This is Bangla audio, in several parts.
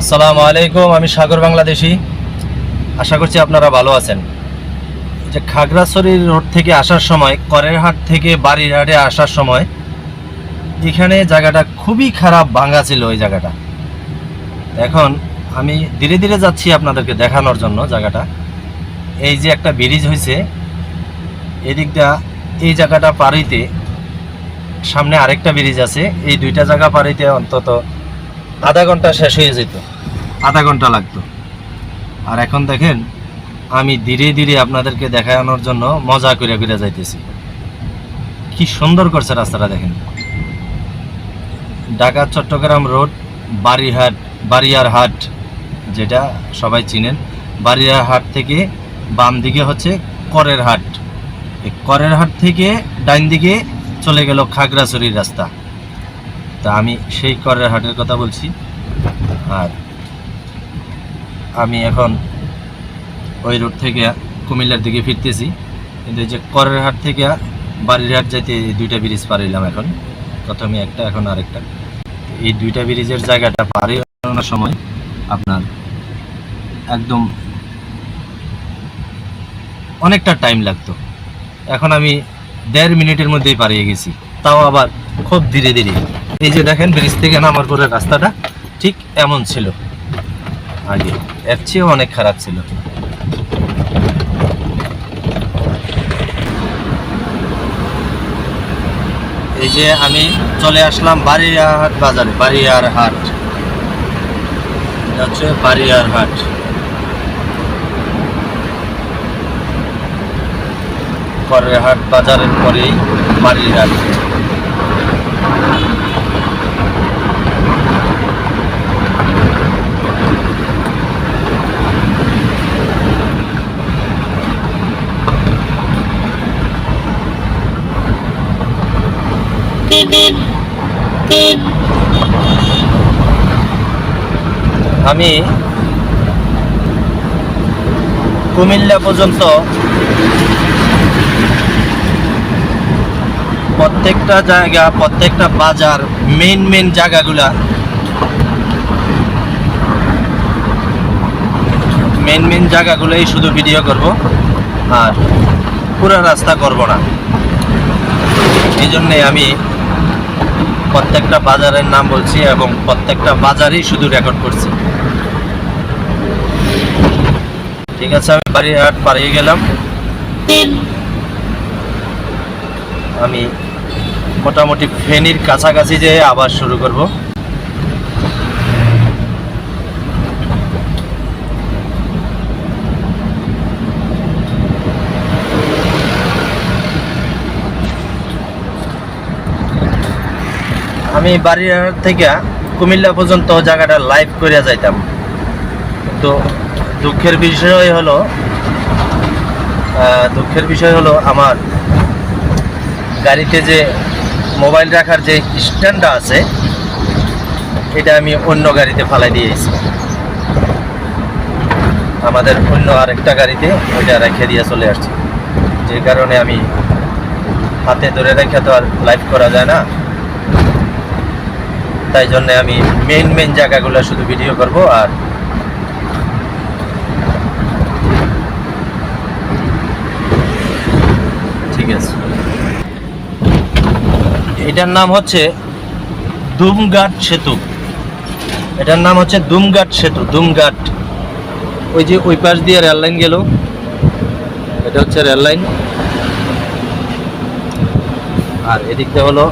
আসসালামু আলাইকুম, আমি সাগর বাংলাদেশি। আশা করছি আপনারা ভালো আছেন। যে খাগড়াছড়ি রোড থেকে আসার সময় করের হাট থেকে বাড়ির হাটে আসার সময় এখানে জায়গাটা খুবই খারাপ ভাঙা ছিল ওই জায়গাটা। এখন আমি ধীরে ধীরে যাচ্ছি আপনাদেরকে দেখানোর জন্য জায়গাটা। এই যে একটা ব্রিজ হয়েছে এদিকটা এই জায়গাটা পারিতে সামনে আরেকটা ব্রিজ আছে। এই দুইটা জায়গা পারিতে অন্তত আধা ঘণ্টা শেষ হয়ে যেত। আধা ঘণ্টা লাগতো। আর এখন দেখেন, আমি ধীরে ধীরে আপনাদেরকে দেখানোর জন্য মজা করে করে যাইতেছি। কি সুন্দর করছে রাস্তাটা দেখেন। ঢাকা, চট্টগ্রাম রোড বাড়িহাট বাড়িয়ার হাট, যেটা সবাই চিনেন। বাড়িয়ার হাট থেকে বাম দিকে হচ্ছে করের হাট। করের হাট থেকে ডাইন দিকে চলে গেল খাগড়াছড়ির রাস্তা। তা আমি সেই করের হাটের কথা বলছি। আর আমি এখন ওই রোড থেকে কুমিল্লার দিকে ফিরতেছি। কিন্তু এই যে করের হাট থেকে বাড়ির হাট যাইতে এই দুইটা ব্রিজ পারিলাম এখন। প্রথমে একটা, এখন আরেকটা। এই দুইটা ব্রিজের জায়গাটা পারি হওয়ার সময় আপনার একদম অনেকটা টাইম লাগতো। এখন আমি দেড় মিনিটের মধ্যেই পারিয়ে গেছি। তাও আবার খুব ধীরে ধীরে। এই যে দেখেন, ব্রিজ থেকে নামার পরে রাস্তাটা ঠিক এমন ছিল। আগে এর চেয়েও অনেক খারাপ ছিল। এই যে আমি চলে আসলাম বাড়িয়াহাট বাজারে বাড়িয়ার হাট হচ্ছে বাড়িয়ার হাট পরের হাট বাজারের পরেই বাড়ির হাট আমি কুমিল্লা পর্যন্ত প্রত্যেকটা জায়গা, প্রত্যেকটা বাজার মেন মেন জায়গাগুলা মেন মেন জায়গাগুলোই শুধু ভিডিও করব আর পুরো রাস্তা করব না। এই জন্যে আমি প্রত্যেকটা বাজারের নাম বলছি এবং প্রত্যেকটা বাজারই শুধু রেকর্ড করছি। ঠিক আছে, আমি বাড়ির হাট পাড়িয়ে গেলাম। আমি মোটামুটি ফেনীর কাছাকাছি যেয়ে আবার শুরু করব। আমি বাড়ির থেকে কুমিল্লা পর্যন্ত জায়গাটা লাইভ করে যাইতাম। তো দুঃখের বিষয় হলো দুঃখের বিষয় হলো আমার গাড়িতে যে মোবাইল রাখার যে স্ট্যান্ডটা আছে, এটা আমি অন্য গাড়িতে ফালাই দিয়েছি আমাদের অন্য আরেকটা গাড়িতে ওইটা রেখে দিয়ে চলে আসছি। যে কারণে আমি হাতে ধরে রেখে তো আর লাইভ করা যায় না। তাই জন্য আমি মেন মেন জায়গাগুলো শুধু ভিডিও করব আর ঠিক আছে এটার নাম হচ্ছে দুমঘাট সেতু। এটার নাম হচ্ছে দুমঘাট সেতু দুমঘাট ওই যে ওই পাশ দিয়ে রেল লাইন গেল। এটা হচ্ছে রেল লাইন। আর এদিকটা হলো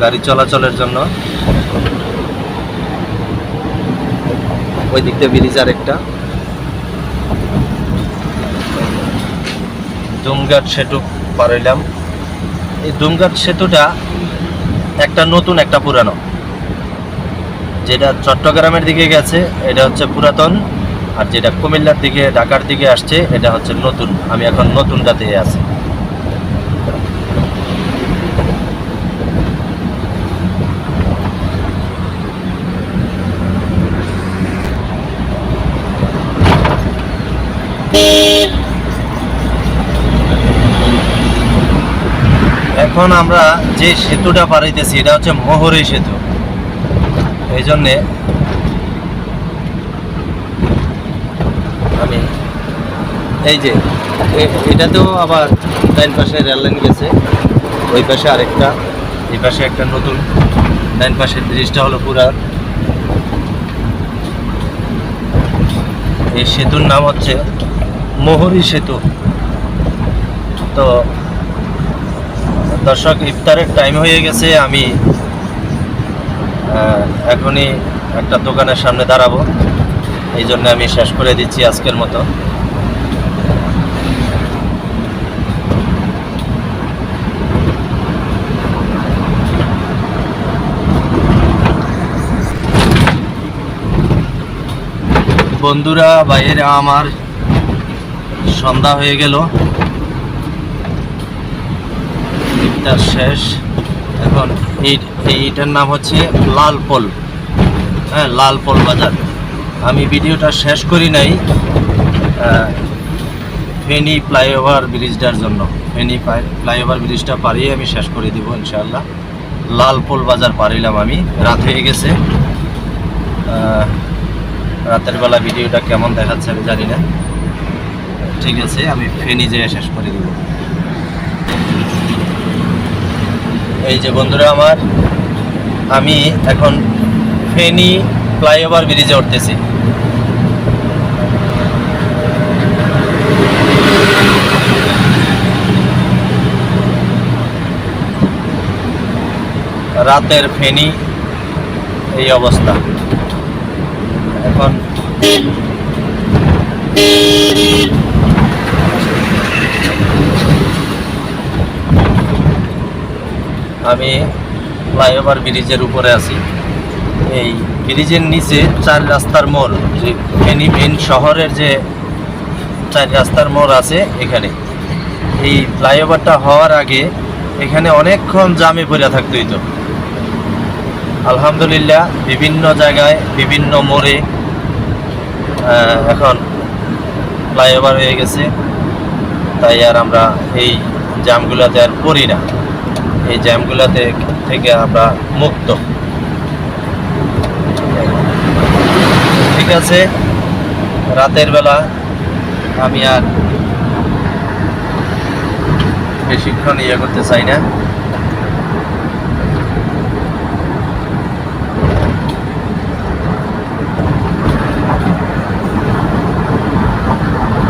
গাড়ি চলাচলের জন্য। ওই দিকটা ব্রিজ আর একটা দুমঘাট সেতু পার হইলাম। এই দুমঘাট সেতুটা একটা নতুন, একটা পুরানো। যেটা চট্টগ্রামের দিকে গেছে, এটা হচ্ছে পুরাতন, আর যেটা কুমিল্লার দিকে, ঢাকার দিকে আসছে, এটা হচ্ছে নতুন। আমি এখন নতুনটাতে আছি। এখন আমরা যে সেতুটা বাড়াইতেছি এটা হচ্ছে মোহরি সেতু। এই জন্যে আমি এই যে এটাতেও আবার ডাইন পাশে রেললাইন গেছে, ওই পাশে আরেকটা, এই পাশে একটা নতুন, ডাইন পাশের ব্রিজটা হলো পুরার এই সেতুর নাম হচ্ছে মোহরি সেতু। তো দর্শক, ইফতারের টাইম হয়ে গেছে, আমি এখনই একটা দোকানের সামনে দাঁড়াবো। এই জন্য আমি শেষ করে দিচ্ছি আজকের মতো। বন্ধুরা, বাইরে আমার সন্ধ্যা হয়ে গেল। ইফতার শেষ। এখন এই এইটার নাম হচ্ছে লাল পোল হ্যাঁ লাল পোল বাজার। আমি ভিডিওটা শেষ করি নাই ফেনী ফ্লাইওভার ব্রিজটার জন্য। ফেনী ফ্লাইওভার ব্রিজটা পারিয়ে আমি শেষ করে দিব লাল পোল বাজার পারিলাম আমি। রাত হয়ে গেছে। রাতের বেলা ভিডিওটা কেমন দেখাচ্ছে আমি জানি না। ঠিক আছে, আমি ফেনী যেয়ে শেষ করে দিব। এই যে বন্ধুরা আমার, আমি এখন ফেনী ফ্লাইওভার ব্রিজে উঠতেছি। রাতের ফেনী, এই অবস্থা। এখন আমি ফ্লাইওভার ব্রিজের উপরে আছি। এই ব্রিজের নিচে চার রাস্তার মোড়, যে ফেনী মেন শহরের যে চার রাস্তার মোড় আছে এখানে। এই ফ্লাইওভারটা হওয়ার আগে এখানে অনেকক্ষণ জামে পড়ে থাকতো তো আলহামদুলিল্লাহ, বিভিন্ন জায়গায়, বিভিন্ন মোড়ে এখন ফ্লাইওভার হয়ে গেছে। তাই আর আমরা এই জামগুলোতে আর পড়ি না। এই জ্যামগুলোতে থেকে আমরা মুক্ত। ঠিক আছে, রাতের বেলা আমি আর বেশিক্ষণ ইয়ে করতে চাই না।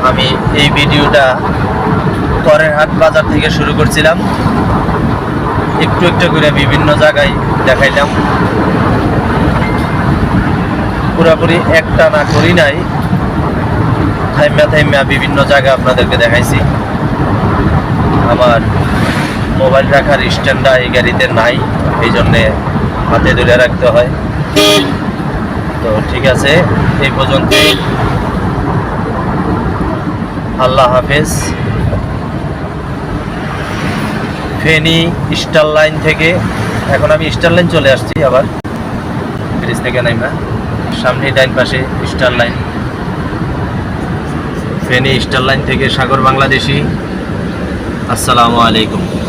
আমি এই ভিডিওটা করের হাট বাজার থেকে শুরু করছিলাম। একটু একটু করে বিভিন্ন জায়গায় দেখাইলাম। পুরোপুরি একটা না করি নাই। থাইমা থাইমা বিভিন্ন জায়গায় আপনাদেরকে দেখাইছি। আমার মোবাইল রাখার স্ট্যান্ডটা এই গাড়িতে নাই, এই জন্যে হাতে ধরে রাখতে হয়। তো ঠিক আছে, এই পর্যন্তই। আল্লাহ হাফেজ। ফেনী, স্টার লাইন থেকে। এখন আমি স্টার লাইন চলে আসছি আবার। ব্রিজ থেকে নাইমা। সামনে ডাইন পাশে star line. Feni star line থেকে সাগর বাংলাদেশি। আসসালামু আলাইকুম।